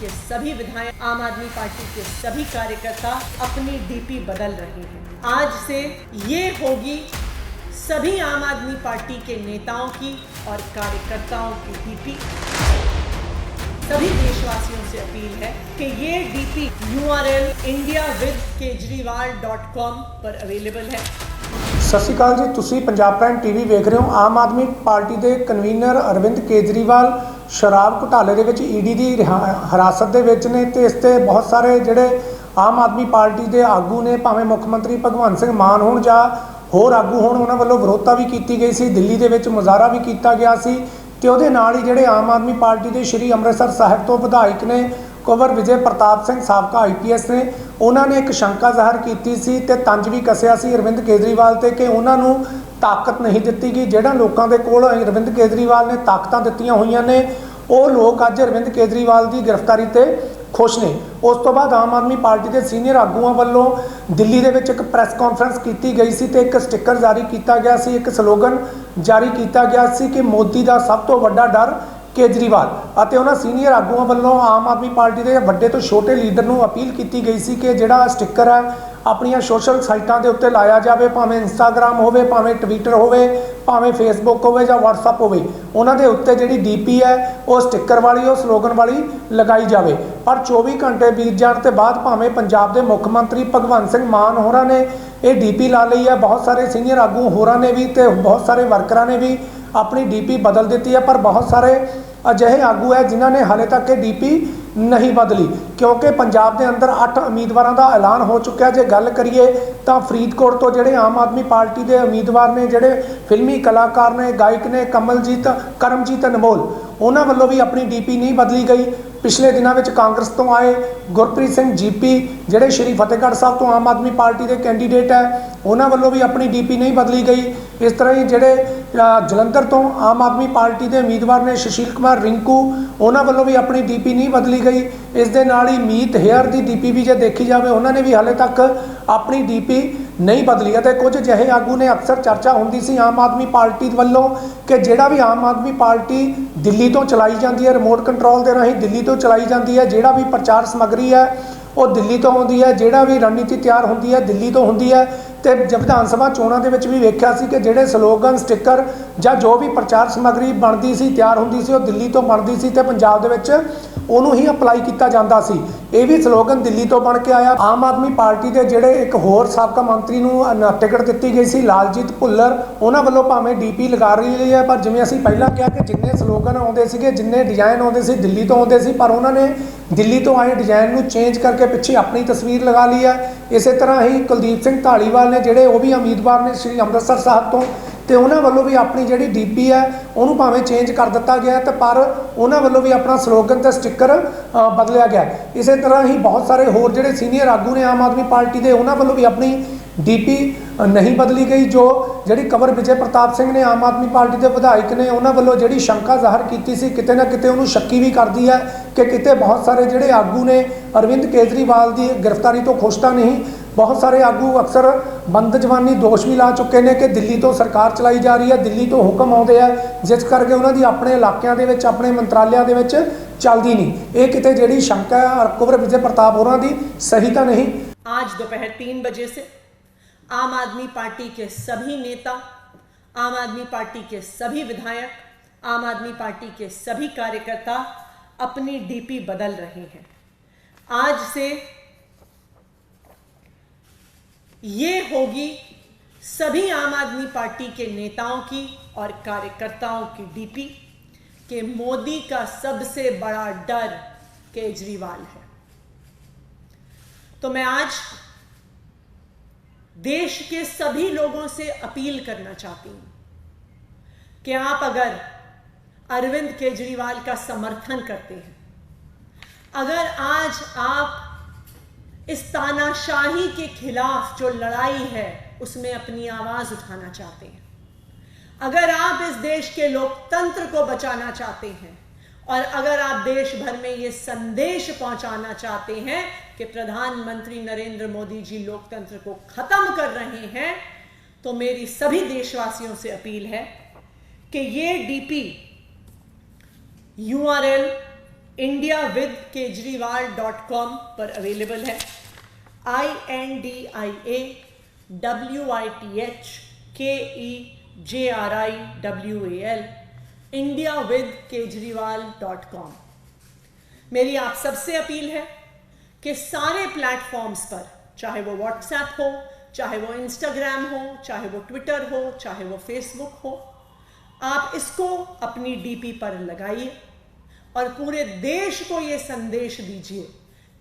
के सभी विधायक, आम आदमी पार्टी के सभी कार्यकर्ता अपनी डीपी बदल रहे हैं। आज से ये होगी सभी आम आदमी पार्टी के नेताओं की और कार्यकर्ताओं की डीपी। सभी देशवासियों से अपील है कि ये DP U R L India with Kejriwal dot com पर अवेलेबल है ਸਤਿ ਸ਼੍ਰੀ ਅਕਾਲ ਜੀ ਤੁਸੀਂ ਪੰਜਾਬ ਪ੍ਰਾਈਮ ਟੀਵੀ ਵੇਖ ਰਹੇ ਹੋ ਆਮ ਆਦਮੀ ਪਾਰਟੀ ਦੇ ਕਨਵੀਨਰ ਅਰਵਿੰਦ ਕੇਜਰੀਵਾਲ ਸ਼ਰਾਬ ਘੁਟਾਲੇ ਦੇ ਵਿੱਚ ਈਡੀ ਦੀ ਰਿਹਾ- ਹਿਰਾਸਤ ਦੇ ਵਿੱਚ ਨੇ ਤੇ ਇਸ ਤੇ ਬਹੁਤ ਸਾਰੇ ਜਿਹੜੇ ਆਮ ਆਦਮੀ ਪਾਰਟੀ ਦੇ ਆਗੂ ਨੇ ਭਾਵੇਂ ਮੁੱਖ ਮੰਤਰੀ ਭਗਵੰਤ ਸਿੰਘ ਮਾਨ ਹੋਣ ਜਾਂ ਹੋਰ ਆਗੂ ਹੋਣ ਉਹਨਾਂ ਵੱਲੋਂ ਵਿਰੋਧਤਾ ਵੀ ਕੀਤੀ ਗਈ ਸੀ ਦਿੱਲੀ ਦੇ ਵਿੱਚ ਮੁਜ਼ਾਹਰਾ ਵੀ ਕੀਤਾ ਗਿਆ ਸੀ ਤੇ ਉਹਦੇ ਨਾਲ ਹੀ ਜਿਹੜੇ ਆਮ ਆਦਮੀ ਪਾਰਟੀ ਦੇ ਸ਼੍ਰੀ ਅੰਮ੍ਰਿਤਸਰ ਸਾਹਿਬ ਤੋਂ ਵਿਧਾਇਕ ਨੇ, ਕੁੰਵਰ ਵਿਜੇ ਪ੍ਰਤਾਪ ਸਿੰਘ ਸਾਬਕਾ ਆਈਪੀਐਸ ਨੇ, ਉਹਨਾਂ ਨੇ ਇੱਕ ਸ਼ੰਕਾ ਜ਼ਾਹਰ ਕੀਤੀ ਸੀ ਤੇ ਤੰਜ ਵੀ ਕੱਸਿਆ ਸੀ ਅਰਵਿੰਦ ਕੇਜਰੀਵਾਲ ਤੇ ਕਿ ਉਹਨਾਂ ਨੂੰ ਤਾਕਤ ਨਹੀਂ ਦਿੱਤੀ ਗਈ। ਜਿਹੜਾ ਲੋਕਾਂ ਦੇ ਕੋਲ ਅਰਵਿੰਦ ਕੇਜਰੀਵਾਲ ਨੇ ਤਾਕਤਾਂ ਦਿੱਤੀਆਂ ਹੋਈਆਂ ਨੇ, ਉਹ ਲੋਕ ਅੱਜ ਅਰਵਿੰਦ ਕੇਜਰੀਵਾਲ ਦੀ ਗ੍ਰਿਫਤਾਰੀ ਤੇ ਖੁਸ਼ ਨੇ। ਉਸ ਤੋਂ ਬਾਅਦ ਆਮ ਆਦਮੀ ਪਾਰਟੀ ਦੇ ਸੀਨੀਅਰ ਆਗੂਆਂ ਵੱਲੋਂ ਦਿੱਲੀ ਦੇ ਵਿੱਚ ਇੱਕ ਪ੍ਰੈਸ ਕਾਨਫਰੰਸ ਕੀਤੀ ਗਈ ਸੀ ਤੇ ਇੱਕ ਸਟicker ਜਾਰੀ ਕੀਤਾ ਗਿਆ ਸੀ। ਇੱਕ ਸਲੋਗਨ ਜਾਰੀ ਕੀਤਾ ਗਿਆ ਸੀ ਕਿ ਮੋਦੀ ਦਾ ਸਭ ਤੋਂ ਵੱਡਾ ਡਰ ਕੇਜਰੀਵਾਲ ਅਤੇ ਉਹਨਾਂ ਸੀਨੀਅਰ ਆਗੂਆਂ ਵੱਲੋਂ ਆਮ ਆਦਮੀ ਪਾਰਟੀ ਦੇ ਵੱਡੇ ਤੋਂ ਛੋਟੇ ਲੀਡਰ ਨੂੰ ਅਪੀਲ ਕੀਤੀ ਗਈ ਸੀ ਕਿ ਜਿਹੜਾ ਸਟicker ਹੈ, ਆਪਣੀਆਂ ਸੋਸ਼ਲ ਸਾਈਟਾਂ ਦੇ ਉੱਤੇ ਲਾਇਆ ਜਾਵੇ, ਭਾਵੇਂ ਇੰਸਟਾਗ੍ਰam ਹੋਵੇ, ਭਾਵੇਂ ਟਵਿੱਟਰ ਹੋਵੇ, ਭਾਵੇਂ ਫੇਸਬੁੱਕ ਹੋਵੇ ਜਾਂ WhatsApp ਹੋਵੇ, ਉਹਨਾਂ ਦੇ ਉੱਤੇ ਜਿਹੜੀ ਡੀਪੀ ਹੈ, ਉਹ ਸਟicker ਵਾਲੀ, ਉਹ ਸਲੋਗਨ ਵਾਲੀ ਲਗਾਈ ਜਾਵੇ। ਪਰ 24 ਘੰਟੇ ਬੀਤ ਜਾਣ ਤੇ ਬਾਅਦ ਭਾਵੇਂ ਪੰਜਾਬ ਦੇ ਮੁੱਖ ਮੰਤਰੀ ਭਗਵੰਤ ਸਿੰਘ ਮਾਨ ਹੋਰਾਂ ਨੇ ਇਹ ਡੀਪੀ ਲਾ ਲਈ ਹੈ ਬਹੁਤ ਸਾਰੇ ਸੀਨੀਅਰ ਆਗੂ ਹੋਰਾਂ ਨੇ ਵੀ ਤੇ ਬਹੁਤ ਸਾਰੇ ਵਰਕਰਾਂ ਨੇ ਵੀ ਆਪਣੀ ਡੀਪੀ ਬਦਲ ਦਿੱਤੀ ਹੈ ਪਰ ਬਹੁਤ ਸਾਰੇ ਅਜਿਹੇ ਆਗੂ ਹੈ ਜਿਨ੍ਹਾਂ ਨੇ ਹਾਲੇ ਤੱਕ ਇਹ ਡੀਪੀ ਨਹੀਂ ਬਦਲੀ। ਕਿਉਂਕਿ ਪੰਜਾਬ ਦੇ ਅੰਦਰ 8 ਉਮੀਦਵਾਰਾਂ ਦਾ ਐਲਾਨ ਹੋ ਚੁੱਕਿਆ, ਜੇ ਗੱਲ ਕਰੀਏ ਤਾਂ ਫਰੀਦਕੋਟ ਤੋਂ ਜਿਹੜੇ ਆਮ ਆਦਮੀ ਪਾਰਟੀ ਦੇ ਉਮੀਦਵਾਰ ਨੇ, ਜਿਹੜੇ ਫਿਲਮੀ ਕਲਾਕਾਰ ਨੇ, ਗਾਇਕ ਨੇ ਕਮਲਜੀਤ, ਕਰਮਜੀਤ ਅਨਮੋਲ, ਉਹਨਾਂ ਵੱਲੋਂ ਵੀ ਆਪਣੀ ਡੀਪੀ ਨਹੀਂ ਬਦਲੀ ਗਈ। ਪਿਛਲੇ ਦਿਨਾਂ ਵਿੱਚ ਕਾਂਗਰਸ ਤੋਂ ਆਏ ਗੁਰਪ੍ਰੀਤ ਸਿੰਘ ਜੀਪੀ ਜਿਹੜੇ ਸ਼੍ਰੀ ਫਤਿਹਗੜ੍ਹ ਸਾਹਿਬ ਤੋਂ ਆਮ ਆਦਮੀ ਪਾਰਟੀ ਦੇ ਕੈਂਡੀਡੇਟ ਹੈ, ਉਹਨਾਂ ਵੱਲੋਂ ਵੀ ਆਪਣੀ ਡੀਪੀ ਨਹੀਂ ਬਦਲੀ ਗਈ। ਇਸ ਤਰ੍ਹਾਂ ਹੀ ਜਿਹੜੇ ਜਲੰਧਰ ਤੋਂ ਆਮ ਆਦਮੀ ਪਾਰਟੀ ਦੇ ਉਮੀਦਵਾਰ ਨੇ ਸੁਸ਼ੀਲ ਕੁਮਾਰ ਰਿੰਕੂ, ਉਹਨਾਂ ਵੱਲੋਂ ਵੀ ਆਪਣੀ ਡੀਪੀ ਨਹੀਂ ਬਦਲੀ ਗਈ। ਇਸ ਦੇ ਨਾਲ ਹੀ ਮੀਤ ਹੇਅਰ ਦੀ ਡੀਪੀ ਵੀ ਜੇ ਦੇਖੀ ਜਾਵੇ, ਉਹਨਾਂ ਨੇ ਵੀ ਹਾਲੇ ਤੱਕ ਆਪਣੀ ਡੀਪੀ ਨਹੀਂ ਬਦਲੀ ਅਤੇ ਕੁਝ ਜਿਹੇ ਆਗੂ ਨੇ ਅਕਸਰ ਚਰਚਾ ਹੁੰਦੀ ਸੀ ਆਮ ਆਦਮੀ ਪਾਰਟੀ ਵੱਲੋਂ ਕਿ ਜਿਹੜਾ ਵੀ ਆਮ ਆਦਮੀ ਪਾਰਟੀ ਦਿੱਲੀ ਤੋਂ ਚਲਾਈ ਜਾਂਦੀ ਹੈ ਰਿਮੋਟ ਕੰਟਰੋਲ ਦੇ ਰਾਹੀਂ ਦਿੱਲੀ ਤੋਂ ਚਲਾਈ ਜਾਂਦੀ ਹੈ, ਜਿਹੜਾ ਵੀ ਪ੍ਰਚਾਰ ਸਮੱਗਰੀ ਹੈ, ਉਹ ਦਿੱਲੀ ਤੋਂ ਆਉਂਦੀ ਹੈ, ਜਿਹੜਾ ਵੀ ਰਣਨੀਤੀ ਤਿਆਰ ਹੁੰਦੀ ਹੈ, ਦਿੱਲੀ ਤੋਂ ਹੁੰਦੀ ਹੈ। ਤੇ ਜਦ ਵਿਧਾਨ ਸਭਾ ਚੋਣਾਂ ਦੇ ਵਿੱਚ ਵੀ ਵੇਖਿਆ ਸੀ ਕਿ ਜਿਹੜੇ ਸਲੋਗਨ ਸਟicker ਜਾਂ ਜੋ ਵੀ ਪ੍ਰਚਾਰ ਸਮੱਗਰੀ ਬਣਦੀ ਸੀ, ਤਿਆਰ ਹੁੰਦੀ ਸੀ, ਉਹ ਦਿੱਲੀ ਤੋਂ ਬਣਦੀ ਸੀ ਤੇ ਪੰਜਾਬ ਦੇ ਵਿੱਚ ਉਹਨੂੰ ਹੀ ਅਪਲਾਈ ਕੀਤਾ ਜਾਂਦਾ ਸੀ। ਇਹ ਵੀ ਸਲੋਗਨ ਦਿੱਲੀ ਤੋਂ ਬਣ ਕੇ ਆਇਆ। ਆਮ ਆਦਮੀ ਪਾਰਟੀ ਦੇ ਜਿਹੜੇ ਇੱਕ ਹੋਰ ਸਾਬਕਾ ਮੰਤਰੀ ਨੂੰ ਟਿਕਟ ਦਿੱਤੀ ਗਈ ਸੀ, ਲਾਲਜੀਤ ਭੁੱਲਰ, ਉਹਨਾਂ ਵੱਲੋਂ ਭਾਵੇਂ ਡੀਪੀ ਲਗਾ ਰਹੀ ਹੈ ਪਰ ਜਿਵੇਂ ਅਸੀਂ ਪਹਿਲਾਂ ਕਿਹਾ ਕਿ ਜਿੰਨੇ ਸਲੋਗਨ ਆਉਂਦੇ ਸੀਗੇ, ਜਿੰਨੇ ਡਿਜ਼ਾਈਨ ਆਉਂਦੇ ਸੀ, ਦਿੱਲੀ ਤੋਂ ਆਉਂਦੇ ਸੀ, ਪਰ ਉਹਨਾਂ ਨੇ ਦਿੱਲੀ ਤੋਂ ਆਏ ਡਿਜ਼ਾਈਨ ਨੂੰ ਚੇਂਜ ਕਰਕੇ ਪਿੱਛੇ ਆਪਣੀ ਤਸਵੀਰ ਲਗਾ ਲਈ ਹੈ। ਇਸੇ ਤਰ੍ਹਾਂ ਹੀ ਕੁਲਦੀਪ ਸਿੰਘ ਢਾਲੀਵਾਲ ਨੇ ਜਿਹੜੇ ਉਹ ਵੀ ਉਮੀਦਵਾਰ ਨੇ, ਸ੍ਰੀ ਅੰਮ੍ਰਿਤਸਰ ਸਾਹਿਬ ਤੋਂ ਤੇ ਉਹਨਾਂ ਵੱਲੋਂ ਵੀ ਆਪਣੀ ਜਿਹੜੀ ਡੀਪੀ ਹੈ, ਉਹਨੂੰ ਭਾਵੇਂ ਚੇਂਜ ਕਰ ਦਿੱਤਾ ਗਿਆ ਤੇ ਪਰ ਉਹਨਾਂ ਵੱਲੋਂ ਵੀ ਆਪਣਾ ਸਲੋਗਨ ਤੇ ਸਟicker ਬਦਲਿਆ ਗਿਆ ਇਸੇ ਤਰ੍ਹਾਂ ਹੀ ਬਹੁਤ ਸਾਰੇ ਹੋਰ ਜਿਹੜੇ ਸੀਨੀਅਰ ਆਗੂ ਨੇ ਆਮ ਆਦਮੀ ਪਾਰਟੀ ਦੇ, ਉਹਨਾਂ ਵੱਲੋਂ ਵੀ ਆਪਣੀ ਡੀਪੀ ਨਹੀਂ ਬਦਲੀ ਗਈ, ਜੋ ਜਿਹੜੀ ਕਵਰ ਵਿਜੇ ਪ੍ਰਤਾਪ ਸਿੰਘ ਨੇ ਆਮ ਆਦਮੀ ਪਾਰਟੀ ਦੇ ਵਿਧਾਇਕ ਨੇ, ਉਹਨਾਂ ਵੱਲੋਂ ਜਿਹੜੀ ਸ਼ੰਕਾ ਜ਼ਾਹਰ ਕੀਤੀ ਸੀ, ਕਿਤੇ ਨਾ ਕਿਤੇ ਉਹਨੂੰ ਸ਼ੱਕੀ ਵੀ ਕਰਦੀ ਹੈ ਕਿ ਕਿਤੇ ਬਹੁਤ ਸਾਰੇ ਜਿਹੜੇ ਆਗੂ ਨੇ, ਅਰਵਿੰਦ ਕੇਜਰੀਵਾਲ ਦੀ ਗ੍ਰਿਫਤਾਰੀ ਤੋਂ ਖੁਸ਼ ਤਾਂ ਨਹੀਂ ਬਹੁਤ ਸਾਰੇ ਆਗੂ ਅਕਸਰ ਬੰਦ ਜਵਾਨੀ ਦੋਸ਼ ਵੀ ਲਾ ਚੁੱਕੇ ਨੇ ਕਿ ਦਿੱਲੀ ਤੋਂ ਸਰਕਾਰ ਚਲਾਈ ਜਾ ਰਹੀ ਹੈ ਦਿੱਲੀ ਤੋਂ ਹੁਕਮ ਆਉਂਦੇ ਆ ਜਿਸ ਕਰਕੇ ਉਹਨਾਂ ਦੀ ਆਪਣੇ ਇਲਾਕਿਆਂ ਦੇ ਵਿੱਚ ਆਪਣੇ ਮੰਤਰਾਲਿਆਂ ਦੇ ਵਿੱਚ ਚੱਲਦੀ ਨਹੀਂ ਇਹ ਕਿਤੇ ਜਿਹੜੀ ਸ਼ੰਕਾ ਹੈ ਔਰ ਕੁਵਰ ਵਿਜੇ ਪ੍ਰਤਾਪ ਹੋਰਾਂ ਦੀ ਸਹੀ ਤਾਂ ਨਹੀਂ आज दोपहर तीन बजे से आम आदमी पार्टी के सभी नेता आम आदमी पार्टी के सभी विधायक आम आदमी पार्टी के सभी कार्यकर्ता अपनी डीपी बदल रहे हैं आज से ये होगी सभी आम आदमी पार्टी के नेताओं की और कार्यकर्ताओं की डीपी कि मोदी का सबसे बड़ा डर केजरीवाल है। तो मैं आज देश के सभी लोगों से अपील करना चाहती हूँ कि आप अगर अरविंद केजरीवाल का समर्थन करते हैं, अगर आज आप इस तानाशाही के खिलाफ जो लड़ाई है, उसमें अपनी आवाज़ उठाना चाहते हैं। अगर आप इस देश के लोकतंत्र को बचाना चाहते हैं, और अगर आप देश भर में ये संदेश पहुंचाना चाहते हैं कि प्रधानमंत्री नरेंद्र मोदी जी लोकतंत्र को खत्म कर रहे हैं तो मेरी सभी देशवासियों से अपील है कि ये DP, URL India with Kejriwal dot com पर अवेलेबल है। I N D I A W I T H K E J R I W A L India with Kejriwal dot com. मेरी आप सबसे appeal है कि सारे platforms पर, चाहे वो व्हाट्सएप हो, चाहे वो इंस्टाग्राम हो, चाहे वो ट्विटर हो, चाहे वो फेसबुक हो, आप इसको अपनी डीपी पर लगाइए। और पूरे देश को ये संदेश दीजिए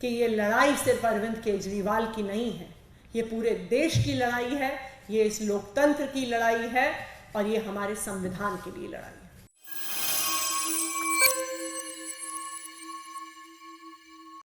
कि ये लड़ाई सिर्फ़ अरविंद केजरीवाल की नहीं है। ये पूरे देश की लड़ाई है, ये इस लोकतंत्र की लड़ाई है और ये हमारे संविधान के लिए लड़ाई है।